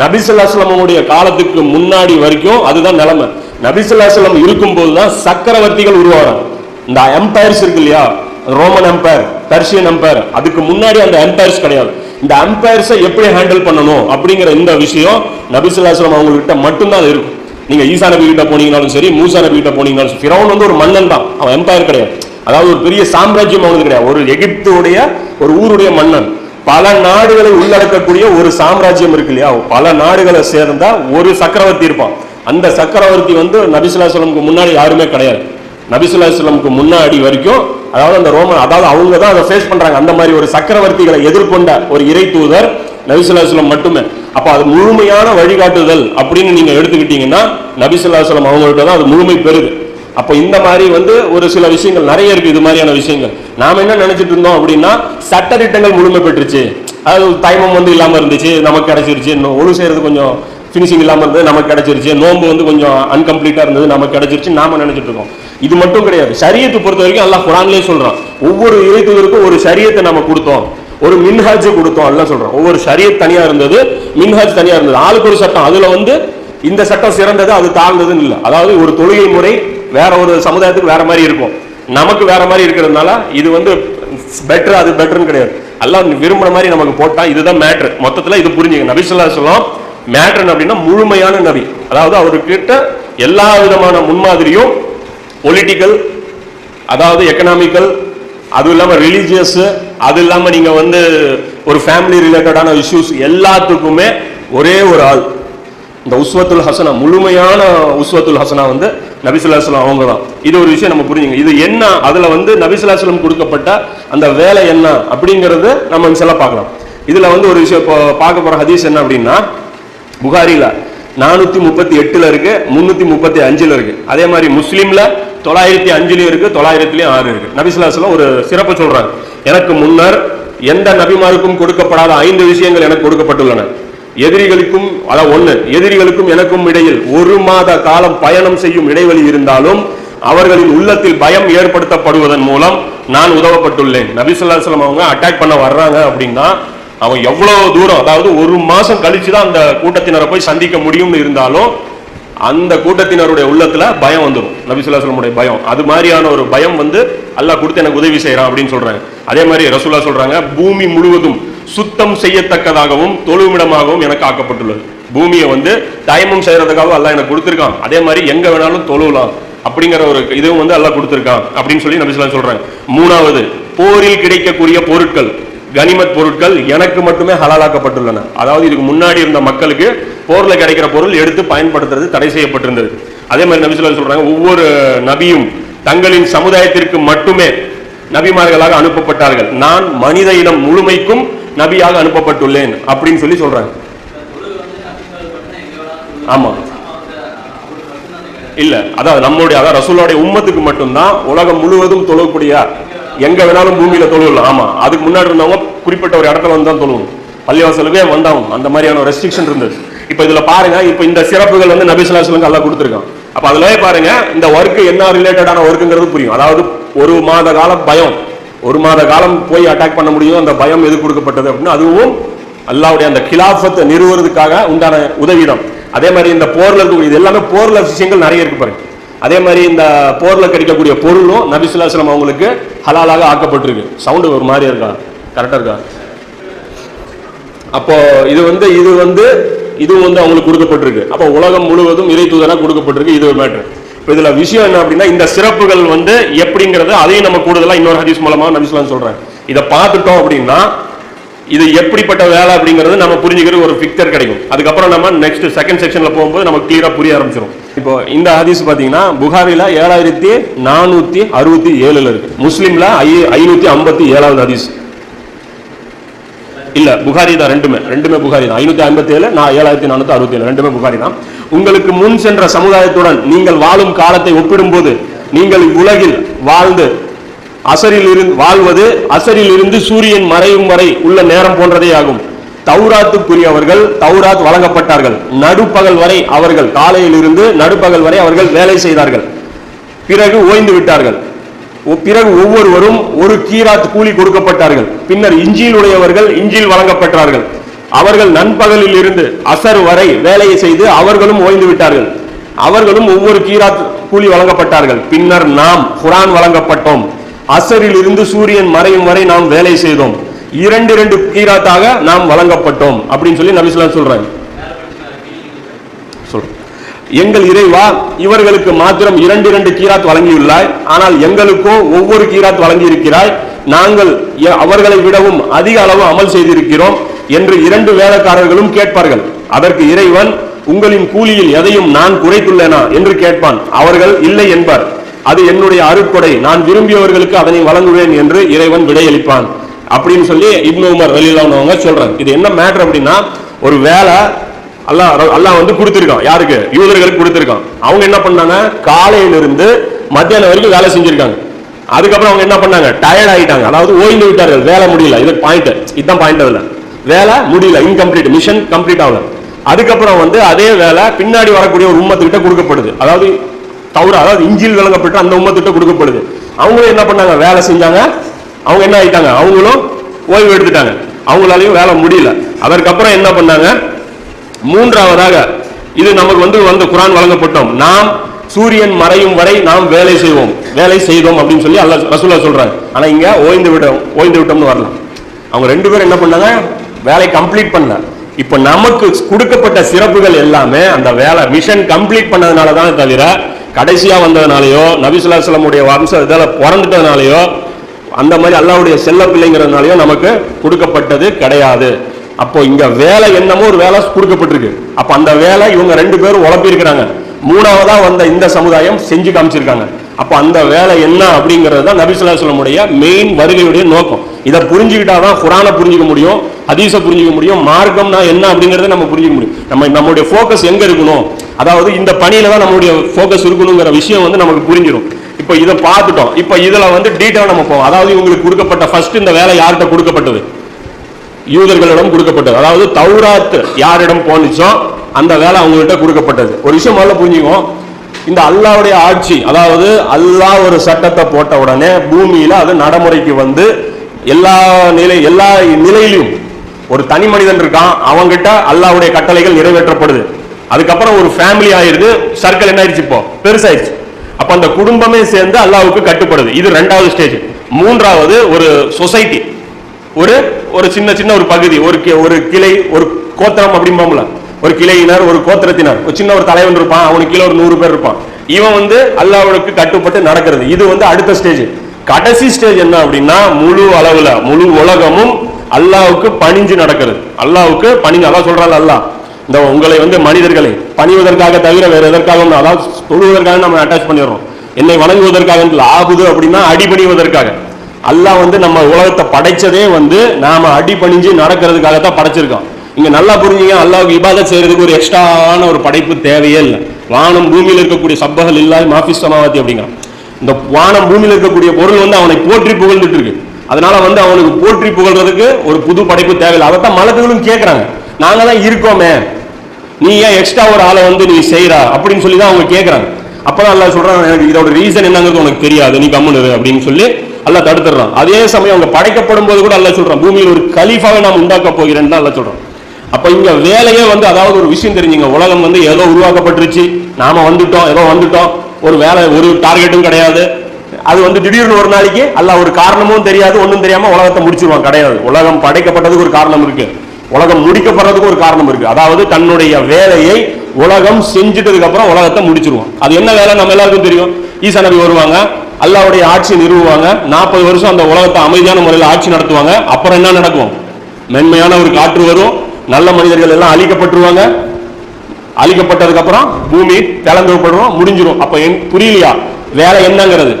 நபிசுல்லாஸ்லமுடைய காலத்துக்கு முன்னாடி வரைக்கும் அதுதான் நிலைமை. நபிசுல்லாஸ்லம் இருக்கும்போது தான் சக்கரவர்த்திகள் உருவாகிறாங்க இந்த எம்பையர்ஸ் இருக்கு இல்லையா? ரோமன் எம்பையர் பர்ஷியன் எம்பையர் அதுக்கு முன்னாடி அந்த எம்பையர்ஸ் கிடையாது. இந்த எம்பையர்ஸை எப்படி ஹேண்டில் பண்ணணும் அப்படிங்கிற இந்த விஷயம் நபிசுல்லாஸ்லம் அவங்கக்கிட்ட மட்டும்தான் இருக்கும். நீங்க ஈசா நபி கிட்ட போனீங்கனாலும் சரி மூசா நபி கிட்ட போனீங்கனாலும் சரி ஃபிரௌன் வந்து ஒரு மன்னன் தான். அவன் எம்பையர் கிடையாது. அதாவது ஒரு பெரிய சாம்ராஜ்யம் அவனுக்கு கிடையாது. ஒரு எகிப்துடைய ஒரு ஊருடைய மன்னன். பல நாடுகளை உள்ளடக்கக்கூடிய ஒரு சாம்ராஜ்யம் இருக்கு இல்லையா? பல நாடுகளை சேர்ந்தா ஒரு சக்கரவர்த்தி இருப்பான். அந்த சக்கரவர்த்தி வந்து நபிசுல்லாஸ்லமுக்கு முன்னாடி யாருமே கிடையாது. நபிசுல்லாஸ்லமுக்கு முன்னாடி வரைக்கும் அதாவது அந்த ரோமன் அதாவது அவங்க தான் அதை ஃபேஸ் பண்றாங்க. அந்த மாதிரி ஒரு சக்கரவர்த்திகளை எதிர்கொண்ட ஒரு இறை தூதர் நபிசுல்லாஸ்லம் மட்டுமே. அப்போ அது முழுமையான வழிகாட்டுதல் அப்படின்னு நீங்கள் எடுத்துக்கிட்டீங்கன்னா நபிசுல்லாஸ்லம் அவங்கள்ட்ட தான் அது முழுமை பெறுது. அப்போ இந்த மாதிரி வந்து ஒரு சில விஷயங்கள் நிறைய இருக்கு இது மாதிரியான விஷயங்கள். நாம என்ன நினைச்சிட்டு இருந்தோம் அப்படின்னா சட்ட திட்டங்கள் முழுமை பெற்றுச்சு. அது தைமம் வந்து இல்லாம இருந்துச்சு நமக்கு கிடைச்சிருச்சு. இன்னும் ஒழு செய்யறது கொஞ்சம் ஃபினிஷிங் இல்லாம இருந்தது நமக்கு கிடைச்சிருச்சு. நோன்பு வந்து கொஞ்சம் அன்கம்ப்ளீட்டா இருந்தது நமக்கு கிடைச்சிருச்சு நாம நினைச்சிட்டு இருக்கோம். இது மட்டும் கிடையாது. சரியத்தை பொறுத்த வரைக்கும் எல்லாம் குரான்லயே சொல்றான். ஒவ்வொரு இறைத்துவருக்கும் ஒரு சரியத்தை நம்ம கொடுத்தோம். ஒரு மின்ஹாஜ் கொடுத்தோம் எல்லாம் சொல்றோம். ஒவ்வொரு ஷரியத் தனியா இருந்தது மின்ஹாஜ் தனியா இருந்தது. ஆளுக்கு ஒரு சட்டம். அதுல வந்து இந்த சட்டம் சிறந்தது அது தாழ்ந்ததுன்னு இல்லை. அதாவது ஒரு தொழுகை முறை வேற ஒரு சமுதாயத்துக்கு வேற மாதிரி இருக்கும். நமக்கு வேற மாதிரி இருக்கிறதுனால இது வந்து பெட்டர் அது பெட்டர்னு கிடையாது. எல்லாம் விரும்புற மாதிரி நமக்கு போட்டா இதுதான் மேட்ரு மொத்தத்துல இது புரிஞ்சுங்க நபி சொல்லா சொல்லம் மேட்ரு அப்படின்னா முழுமையான நபி. அதாவது அவர்கிட்ட எல்லா விதமான முன்மாதிரியும் பொலிட்டிக்கல் அதாவது எக்கனாமிக்கல் அதுவும் இல்லாமல் ரிலீஜியஸ் அது இல்லாமல் நீங்க வந்து ஒரு ஃபேமிலி ரிலேட்டடான இஷ்யூஸ் எல்லாத்துக்குமே ஒரே ஒரு ஆள். இந்த உஸ்வத்துல் ஹசனா முழுமையான உஸ்வத்துல் ஹசனா வந்து நபிசுல்லாஸ்லாம் அவங்க தான் இது ஒரு விஷயம் நம்ம புரிஞ்சுங்க. இது என்ன? அதுல வந்து நபிசுல்லாஸ்லம் கொடுக்கப்பட்ட அந்த வேலை என்ன அப்படிங்கறது நம்ம சில பார்க்கலாம். இதுல வந்து ஒரு விஷயம் இப்போ பார்க்க போற ஹதீஸ் என்ன அப்படின்னா புகாரில நானூத்தி முப்பத்தி எட்டுல இருக்கு முன்னூத்தி முப்பத்தி அஞ்சுல இருக்கு. அதே மாதிரி முஸ்லீம்ல தொள்ளாயிரத்தி அஞ்சுலயும் இருக்கு தொள்ளாயிரத்துலையும் ஆறு இருக்கு. நபிசுல்லாஸ்லாம் ஒரு சிறப்பு சொல்றாங்க எனக்கு முன்னர் எந்த நபிமாருக்கும் கொடுக்கப்படாத ஐந்து விஷயங்கள் எனக்கு கொடுக்கப்பட்டுள்ளன. எதிரிகளுக்கும் அதாவது ஒன்னு எதிரிகளுக்கும் எனக்கும் இடையில் ஒரு மாத காலம் பயணம் செய்யும் இடைவெளி இருந்தாலும் அவர்களின் உள்ளத்தில் பயம் ஏற்படுத்தப்படுவதன் மூலம் நான் உதவப்பட்டுள்ளேன். நபிசுல்லாஸ்லம் அவங்க அட்டாக் பண்ண வர்றாங்க அப்படின்னா அவன் எவ்வளவு தூரம் அதாவது ஒரு மாசம் கழிச்சு தான் அந்த கூட்டத்தினரை போய் சந்திக்க முடியும்னு இருந்தாலும் அந்த கூட்டத்தினருடைய உள்ளத்துல பயம் வந்துடும் நபிசுல்லாஸ்லமுடைய பயம். அது மாதிரியான ஒரு பயம் வந்து அல்லாஹ் கொடுத்து எனக்கு உதவி செய்யறான் அப்படின்னு சொல்றாங்க. அதே மாதிரி ரசூல்லா சொல்றாங்க பூமி முழுவதும் சுத்தம் செய்யத்தக்கதாகவும் தொழுமிடமாகவும் எனக்கு ஆக்கப்பட்டுள்ளது. பூமியை வந்து தயமம் செய்யறதுக்காக அல்லாஹ் எனக்கு கொடுத்துருக்கான். அதே மாதிரி எங்க வேணாலும் தொழுவலாம். அப்படிங்கிற ஒரு இதுவும் வந்து அல்லாஹ் கொடுத்துருக்கான் அப்படின்னு சொல்லி நபிசுல்லா சொல்றாங்க. மூணாவது போரில் கிடைக்கக்கூடிய பொருட்கள் கனிமத் பொருட்கள் எனக்கு மட்டுமே ஹலாலாக்கப்பட்டுள்ளன. அதாவது இதுக்கு முன்னாடி இருந்த மக்களுக்கு போர்ல கிடைக்கிற பொருள் எடுத்து பயன்படுத்துறது தடை செய்யப்பட்டிருந்தது அதே மாதிரி நபிசுல்லா சொல்றாங்க ஒவ்வொரு நபியும் தங்களின் சமுதாயத்திற்கு மட்டுமே நபிமார்களாக அனுப்பப்பட்டார்கள். நான் மனித இனம் முழுமைக்கும் நபியாக அனுப்பப்பட்டுள்ளேன் அப்படின்னு சொல்லி சொல்றாங்க. ஆமா. இல்ல அதாவது நம்மளுடைய அதாவது ரசூலோடைய உம்மத்துக்கு மட்டும்தான் உலகம் முழுவதும் தொழக்கூடிய எங்க வேணாலும் பூமியில தொழுவலாம். ஆமா. அதுக்கு முன்னாடி இருந்தவங்க குறிப்பிட்ட ஒரு இடத்துல வந்து தான் தொழுவும் பள்ளிவாசலுக்கே வந்தாங்க அந்த மாதிரியான ரெஸ்ட்ரிக்ஷன் இருந்தது. இப்போ இதுல பாருங்க இப்போ இந்த சிறப்புகள் வந்து நபிசுலாசலுக்கு எல்லாம் கொடுத்துருக்கான். அப்போ அதுலயே பாருங்க இந்த ஒர்க் என்ன ரிலேட்டடான ஒர்க்குங்கிறது புரியும். அதாவது ஒரு மாத காலம் பயம். ஒரு மாத காலம் போய் அட்டாக் பண்ண முடியும் அந்த பயம் எது கொடுக்கப்பட்டது அப்படின்னு அதுவும் அல்லாவுடைய அந்த கிலாஃபத்தை நிறுவுறதுக்காக உண்டான உதவிடம் அதே மாதிரி இந்த போர்ல இருக்கக்கூடிய இது எல்லாமே போர்ல விஷயங்கள் நிறைய இருக்கு பாருங்க. அதே மாதிரி இந்த போர்ல கிடைக்கக்கூடிய பொருளும் நபிசுல்லாஸ்லம் அவங்களுக்கு ஹலாலாக ஆக்கப்பட்டிருக்கு. சவுண்டு ஒரு மாதிரி இருக்கா? கரெக்டா இருக்கா? அப்போ இது வந்து இது வந்து இதுவும் வந்து அவங்களுக்கு கொடுக்கப்பட்டிருக்கு. அப்போ உலகம் முழுவதும் இறை தூதராக கொடுக்கப்பட்டிருக்கு இது ஒரு மேட்ரு இப்போ இதில் விஷயம் என்ன அப்படின்னா இந்த சிறப்புகள் வந்து எப்படிங்கிறது அதையும் நம்ம கூடுதலாக இன்னொரு ஹதீஸ் மூலமாக நபிஸ்லாம் சொல்கிறேன் இதை பார்த்துட்டோம் அப்படின்னா இது எப்படிப்பட்ட வேலை அப்படிங்கிறது நம்ம புரிஞ்சுக்கிற ஒரு பிக்சர் கிடைக்கும். அதுக்கப்புறம் நம்ம நெக்ஸ்ட் செகண்ட் செக்ஷனில் போகும்போது நம்ம கிளியராக புரிய ஆரம்பிச்சிடும் இப்போ இந்த ஹதீஸ் பார்த்தீங்கன்னா புகாரில ஏழாயிரத்தி நானூற்றி அறுபத்தி ஏழில் இருக்குது முஸ்லீமில் ஐ ஐநூற்றி ஐம்பத்தி ஏழாவது ஹதீஸ். இல்ல புகாரி தான் ரெண்டுமே. ரெண்டுமே புகாரி தான். ஐநூத்தி ஐம்பத்தி ஏழு நான் ஏழாயிரத்தி நானூத்தி அறுபத்தி ஏழு ரெண்டுமே புகாரி தான். உங்களுக்கு முன் சென்ற சமுதாயத்துடன் நீங்கள் வாழும் காலத்தை ஒப்பிடும்போது நீங்கள் உலகில் வாழ்ந்து அசரில் இருந்து வாழ்வது அசரில் இருந்து சூரியன் மறையும் வரை உள்ள நேரம் போன்றதே ஆகும். தௌராத்துக்குரியவர்கள் தௌராத் வழங்கப்பட்டார்கள். நடுப்பகல் வரை அவர்கள் காலையில் இருந்து நடுப்பகல் வரை அவர்கள் வேலை செய்தார்கள். பிறகு ஓய்ந்து விட்டார்கள். பிறகு ஒவ்வொருவரும் ஒரு கீராத் கூலி கொடுக்கப்பட்டார்கள். பின்னர் இஞ்சியில் உடையவர்கள் இஞ்சியில் வழங்கப்பட்டார்கள். அவர்கள் நண்பகலில் இருந்து அசர் வரை வேலையை செய்து அவர்களும் ஓய்ந்து விட்டார்கள். அவர்களும் ஒவ்வொரு கீராத் கூலி வழங்கப்பட்டார்கள். பின்னர் நாம் குரான் வழங்கப்பட்டோம். அசரில் இருந்து சூரியன் மறையும் வரை நாம் வேலை செய்தோம். இரண்டு இரண்டு கீராத்தாக நாம் வழங்கப்பட்டோம் அப்படின்னு சொல்லி நபிசுல்லாம் சொல்றாங்க எங்கள் இறைவா இவர்களுக்கு மாத்திரம் இரண்டு இரண்டு கீராத் வழங்கியுள்ளாய். ஆனால் எங்களுக்கோ ஒவ்வொரு கீராத் வழங்கி இருக்கிறாய் நாங்கள் அவர்களை விடவும் அதிக அளவு அமல் செய்திருக்கிறோம் என்று இரண்டு வேலைக்காரர்களும் கேட்பார்கள். அதற்கு இறைவன் உங்களின் கூலியில் எதையும் நான் குறைத்துள்ளேனா? என்று கேட்பான். அவர்கள் இல்லை என்பார். அது என்னுடைய அருட்கொடை. நான் விரும்பியவர்களுக்கு அதனை வழங்குவேன் என்று இறைவன் விடையளிப்பான். அப்படின்னு சொல்லி இப்னு உமர் வெளியில் சொல்றாங்க இது என்ன மேட்ரு அப்படின்னா ஒரு வேலை அல்லாஹ் அல்லாஹ் வந்து கொடுத்துருக்கான். யாருக்கு? யூதர்களுக்கு கொடுத்துருக்கான். அவங்க என்ன பண்ணாங்க? காலையிலிருந்து மத்தியானம் வரைக்கும் வேலை செஞ்சிருக்காங்க. அதுக்கப்புறம் அவங்க என்ன பண்ணாங்க? டயர்ட் ஆயிட்டாங்க. அதாவது ஓய்ந்து விட்டார்கள். வேலை முடியல. இது பாயிண்ட் இதுதான் பாயிண்ட் அதுல. வேலை முடியல. இன்கம்ப்ளீட் மிஷன் கம்ப்ளீட் ஆகல. அதுக்கப்புறம் வந்து அதே வேலை பின்னாடி வரக்கூடிய ஒரு உம்மத்துக்கிட்ட கொடுக்கப்படுது. அதாவது தவறு அதாவது இஞ்சில் விளங்கப்பட்டு அந்த உம்மத்திட்ட கொடுக்கப்படுது. அவங்களும் என்ன பண்ணாங்க? வேலை செஞ்சாங்க. அவங்க என்ன ஆயிட்டாங்க? அவங்களும் ஓய்வு எடுத்துட்டாங்க. அவங்களாலையும் வேலை முடியல. அதற்கப்புறம் என்ன பண்ணாங்க? மூன்றாவதாக இது நமக்கு வந்து வந்து குரான் வழங்கப்பட்டோம். நாம் சூரியன் மறையும் வரை நாம் வேலை செய்வோம். வேலை செய்தோம் அப்படின்னு சொல்லி அல்லா ரசூல்லா சொல்றாங்க ஆனா இங்க ஓய்ந்து விட்டோம் ஓய்ந்து விட்டோம்னு வரலாம் அவங்க ரெண்டு பேரும் என்ன பண்ணாங்க? வேலை கம்ப்ளீட் பண்ணல. இப்ப நமக்கு கொடுக்கப்பட்ட சிறப்புகள் எல்லாமே அந்த வேலை மிஷன் கம்ப்ளீட் பண்ணதுனால தான் தவிர கடைசியா வந்ததுனாலயோ நபிசுல்லாஸ்லமுடைய வம்ச இதில் பிறந்துட்டதுனாலயோ அந்த மாதிரி அல்லாவுடைய செல்ல பிள்ளைங்கிறதுனாலயோ நமக்கு கொடுக்கப்பட்டது கிடையாது. அப்போ இங்க வேலை என்னமோ ஒரு வேலை கொடுக்கப்பட்டிருக்கு. அப்ப அந்த வேலை இவங்க ரெண்டு பேரும் உழப்பியிருக்கிறாங்க. மூணாவதா வந்த இந்த சமுதாயம் செஞ்சு காமிச்சிருக்காங்க. அப்ப அந்த வேலை என்ன அப்படிங்கிறது தான் நபிசுல்லாஸ்லமுடைய மெயின் வருகையுடைய நோக்கம். இதை புரிஞ்சுக்கிட்டாதான் குரானை புரிஞ்சுக்க முடியும் ஹதீஸை புரிஞ்சுக்க முடியும் மார்க்கம்னா என்ன அப்படிங்கறத நம்ம புரிஞ்சுக்க முடியும். நம்ம நம்மளுடைய ஃபோக்கஸ் எங்க இருக்கணும்? அதாவது இந்த பணியில தான் நம்மளுடைய ஃபோக்கஸ் இருக்கணுங்கிற விஷயம் வந்து நமக்கு புரிஞ்சிடும் இப்போ இதை பார்த்துட்டோம். இப்போ இதுல வந்து டீட்டெயில் நம்ம போவோம். அதாவது இவங்களுக்கு கொடுக்கப்பட்ட ஃபர்ஸ்ட் இந்த வேலை யார்கிட்ட கொடுக்கப்பட்டது? யூதர்களிடம் கொடுக்கப்பட்டது. அதாவது தௌராத் யாரிடம் போனிச்சோ அந்த வேலை அவங்ககிட்ட கொடுக்கப்பட்டது. ஒரு விஷயம் முதல்ல புரிஞ்சுக்குவோம் இந்த அல்லாவுடைய ஆட்சி அதாவது அல்லாஹ் ஒரு சட்டத்தை போட்ட உடனே பூமியில அது நடைமுறைக்கு வந்து எல்லா நிலை எல்லா நிலையிலும் ஒரு தனி மனிதன் இருக்கான் அவங்கிட்ட அல்லாவுடைய கட்டளைகள் நிறைவேற்றப்படுது. அதுக்கப்புறம் ஒரு ஃபேமிலி ஆயிருது சர்க்கிள் என்ன ஆயிடுச்சு இப்போ? பெருசாயிருச்சு அப்ப அந்த குடும்பமே சேர்ந்து அல்லாவுக்கு கட்டுப்படுது. இது ரெண்டாவது ஸ்டேஜ் மூன்றாவது ஒரு சொசைட்டி ஒரு ஒரு சின்ன சின்ன ஒரு பகுதி ஒரு கி- ஒரு கிளை ஒரு கோத்திரம் அப்படிம்போம்ல ஒரு கிளையினர் ஒரு கோத்திரத்தினர். ஒரு சின்ன ஒரு தலைவன் இருப்பான் அவனுக்கு கீழே ஒரு நூறு பேர் இருப்பான். இவன் வந்து அல்லாவுக்கு கட்டுப்பட்டு நடக்கிறது. இது வந்து அடுத்த ஸ்டேஜ் கடைசி ஸ்டேஜ் என்ன அப்படின்னா முழு அளவுல முழு உலகமும் அல்லாவுக்கு பணிஞ்சு நடக்கிறது. அல்லாவுக்கு பணிஞ்சு அதான் சொல்றான் அல்லாஹ் இந்த உங்களை வந்து மனிதர்களை பணிவதற்காக தவிர வேற எதற்காக அதாவது தொழுவதற்காக நம்ம அட்டாச் பண்ணிடுறோம். என்னை வணங்குவதற்காக ஆகுது அப்படின்னா அடிபணிவதற்காக. அல்லாஹ் வந்து நம்ம உலகத்தை படைச்சதே வந்து நாம அடிபணிஞ்சு நடக்கிறதுக்காக தான் படைச்சிருக்கோம். இங்க நல்லா புரிஞ்சுங்க அல்லாஹ் இபாதத் செய்யறதுக்கு ஒரு எக்ஸ்ட்ரான ஒரு படைப்பு தேவையே இல்லை. வானம் பூமியில் இருக்கக்கூடிய சப்பகல் இல்லாத மாஃபிஸ் சமாவாத்தி அப்படிங்கிறான். இந்த வானம் பூமியில் இருக்கக்கூடிய பொருள் வந்து அவனை போற்றி புகழ்ந்துட்டு இருக்கு. அதனால வந்து அவனுக்கு போற்றி புகழ்றதுக்கு ஒரு புது படைப்பு தேவையில்லை. அதைத்தான் மலக்குகளும் கேட்கறாங்க நாங்க தான் இருக்கோமே. நீ ஏன் எக்ஸ்ட்ரா ஒரு ஆளை வந்து நீ செய்யறா அப்படின்னு சொல்லி தான் அவங்க கேட்கறாங்க அப்பதான் அல்ல சொல்றாங்க எனக்கு இதோட ரீசன் என்னங்கிறது உனக்கு தெரியாது. நீ கம்முனு அப்படின்னு சொல்லி அல்ல தடுத்துறோம் அதே சமயம் அவங்க படைக்கப்படும் போது கூட அல்ல சொல்றான் பூமியில் ஒரு கலீஃபாவை நாம் உண்டாக்க போகிறேன்னு தான் சொல்றோம் அப்ப இங்க வேலையே வந்து அதாவது ஒரு விஷயம் தெரிஞ்சுங்க உலகம் வந்து ஏதோ உருவாக்கப்பட்டுருச்சு. நாம வந்துட்டோம் ஏதோ வந்துட்டோம். ஒரு வேலை ஒரு டார்கெட்டும் கிடையாது. அது வந்து திடீர்னு ஒரு நாளைக்கு அல்ல ஒரு காரணமும் தெரியாது ஒன்றும் தெரியாம உலகத்தை முடிச்சிருவான். கிடையாது. உலகம் படைக்கப்பட்டதுக்கு ஒரு காரணம் இருக்கு. உலகம் முடிக்கப்படுறதுக்கு ஒரு காரணம் இருக்கு. அதாவது தன்னுடைய வேலையை உலகம் செஞ்சுட்டதுக்கு அப்புறம் உலகத்தை முடிச்சிருவான். அது என்ன வேலை? நம்ம எல்லாருக்கும் தெரியும். ஈசா நபி வருவாங்க. அல்லாவுடைய ஆட்சி நிறுவுவாங்க. நாற்பது வருஷம் அந்த உலகத்தை அமைதியான முறையில் ஆட்சி நடத்துவாங்க. அப்புறம் என்ன நடக்கும்? மென்மையான ஒரு காற்று வரும். நல்ல மனிதர்கள் எல்லாம் அழிக்கப்பட்டுருவாங்க. அழிக்கப்பட்டதுக்கு அப்புறம் பூமி திறந்துப்படுறோம் முடிஞ்சிடும் அப்ப என் புரியலையா? வேலை என்னங்கிறது?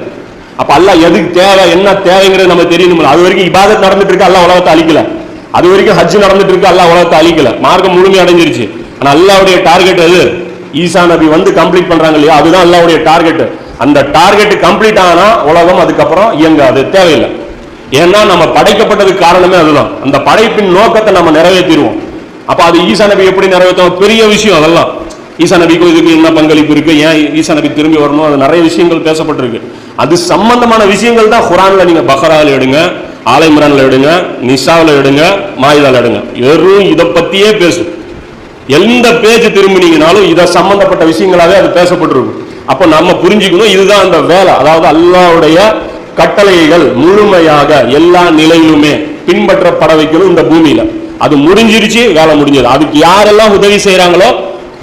அப்ப அல்லாஹ் எதுக்கு தேவை என்ன தேவைங்கிறது நம்ம தெரியணும். அது வரைக்கும் இபாதத் நடந்துட்டு இருக்கு. அல்ல உலகத்தை அழிக்கல. அது வரைக்கும் ஹஜ் நடந்துட்டு இருக்கு. அல்லாஹ் உலகத்தை அழிக்கல. மார்க்கம் முழுமை அடைஞ்சிருச்சு. ஆனா அல்லாவுடைய டார்கெட் அது ஈசா நபி வந்து கம்ப்ளீட் பண்றாங்க இல்லையா? அதுதான் அல்லாவுடைய டார்கெட் அந்த டார்கெட் கம்ப்ளீட் ஆனா உலகம் அதுக்கப்புறம் இயங்காது தேவையில்லை. ஏன்னா நம்ம படைக்கப்பட்டதுக்கு காரணமே அதுதான். அந்த படைப்பின் நோக்கத்தை நம்ம நிறைவேற்றிடுவோம். அப்ப அது ஈசா நபி எப்படி நிறைவேற்றோம் பெரிய விஷயம் அதெல்லாம். ஈசா நபிக்கும் இதுக்கு என்ன பங்களிப்பு இருக்கு? ஏன் ஈசா நபி திரும்பி வரணும்? அது நிறைய விஷயங்கள் பேசப்பட்டிருக்கு. அது சம்பந்தமான விஷயங்கள் தான் குரான்ல நீங்க பஹராவில் எடுங்க ஆலைமரான்ல எடுங்க நிஷாவில் எடுங்க மாயுதால எடுங்க. வெறும் இதை பத்தியே பேசும் எந்த பேஜ் திரும்பினீங்கனாலும் இதை சம்பந்தப்பட்ட விஷயங்களாவே அது பேசப்பட்டிருக்கும். அப்ப நம்ம புரிஞ்சுக்கணும் இதுதான் அந்த வேலை. அதாவது அல்லாவுடைய கட்டளைகள் முழுமையாக எல்லா நிலையிலுமே பின்பற்றப்பட வைக்கணும் இந்த பூமியில. அது முடிஞ்சிருச்சு வேலை முடிஞ்சது. அதுக்கு யாரெல்லாம் உதவி செய்யறாங்களோ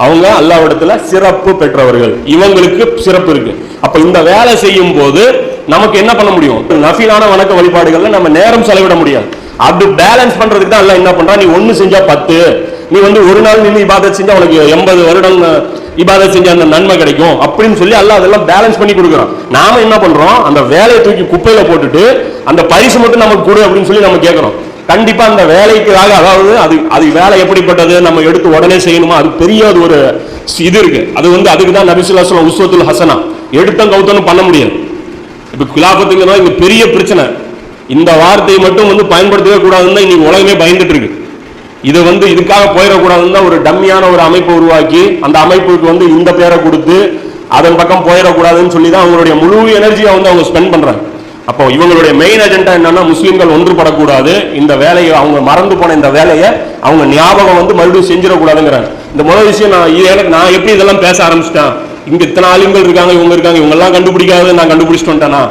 அவங்க அல்லாவிடத்துல சிறப்பு பெற்றவர்கள். இவங்களுக்கு சிறப்பு இருக்கு. அப்ப இந்த வேலை செய்யும் போது நமக்கு என்ன பண்ண முடியும்? நஃபீலான வணக்க வழிபாடுகள்ல நம்ம நேரம் செலவிட முடியாது. அது பேலன்ஸ் பண்றதுக்கு தான் எல்லாம் என்ன பண்றா நீ ஒன்னு செஞ்சா பத்து. நீ வந்து ஒரு நாள் நின்று பாத செஞ்சா உனக்கு எண்பது வருடம் இபாதை செஞ்ச அந்த நன்மை கிடைக்கும் அப்படின்னு சொல்லி அல்லாஹ் அதெல்லாம் பேலன்ஸ் பண்ணி கொடுக்குறோம் நாம என்ன பண்றோம்? அந்த வேலையை தூக்கி குப்பையில போட்டுட்டு அந்த பரிசு மட்டும் நமக்கு கொடு அப்படின்னு சொல்லி நம்ம கேட்கிறோம். கண்டிப்பா அந்த வேலைக்காக அதாவது அது அது வேலை எப்படிப்பட்டது நம்ம எடுத்து உடனே செய்யணுமா? அது பெரிய அது ஒரு இது இருக்கு. அது வந்து அதுக்கு தான் நபிசுல்லா சொல்ல உஸ்வத்துல் ஹசனா. எடுத்தம் கௌத்தனும் பண்ண முடியாது. இப்ப கிலாபத்துங்கிறதா இங்க பெரிய பிரச்சனை. இந்த வார்த்தையை மட்டும் வந்து பயன்படுத்தவே கூடாதுன்னு தான் இன்னைக்கு உலகமே பயந்துட்டு இருக்கு. இது வந்து இதுக்காக போயிடக்கூடாதுன்னு தான் ஒரு டம்மியான ஒரு அமைப்பை உருவாக்கி அந்த அமைப்புக்கு வந்து இந்த பேரை கொடுத்து அதன் பக்கம் போயிடக்கூடாதுன்னு சொல்லி தான் அவங்களுடைய முழு எனர்ஜியை வந்து அவங்க ஸ்பெண்ட் பண்ணுறாங்க அப்போ இவங்களுடைய மெயின் அஜெண்டா என்னன்னா முஸ்லீம்கள் ஒன்றுபடக்கூடாது. இந்த வேலையை அவங்க மறந்து போன இந்த வேலையை அவங்க ஞாபகம் வந்து மறுபடியும் செஞ்சிடக்கூடாதுங்கிறாங்க. இந்த முதல் விஷயம் நான் எனக்கு நான் எப்படி இதெல்லாம் பேச ஆரம்பிச்சிட்டேன்? இங்க இத்தனை ஆளுங்கள் இருக்காங்க இவங்க இருக்காங்க இவங்க எல்லாம் கண்டுபிடிக்காத நான் கண்டுபிடிச்சிட்டு வந்துட்டேனா?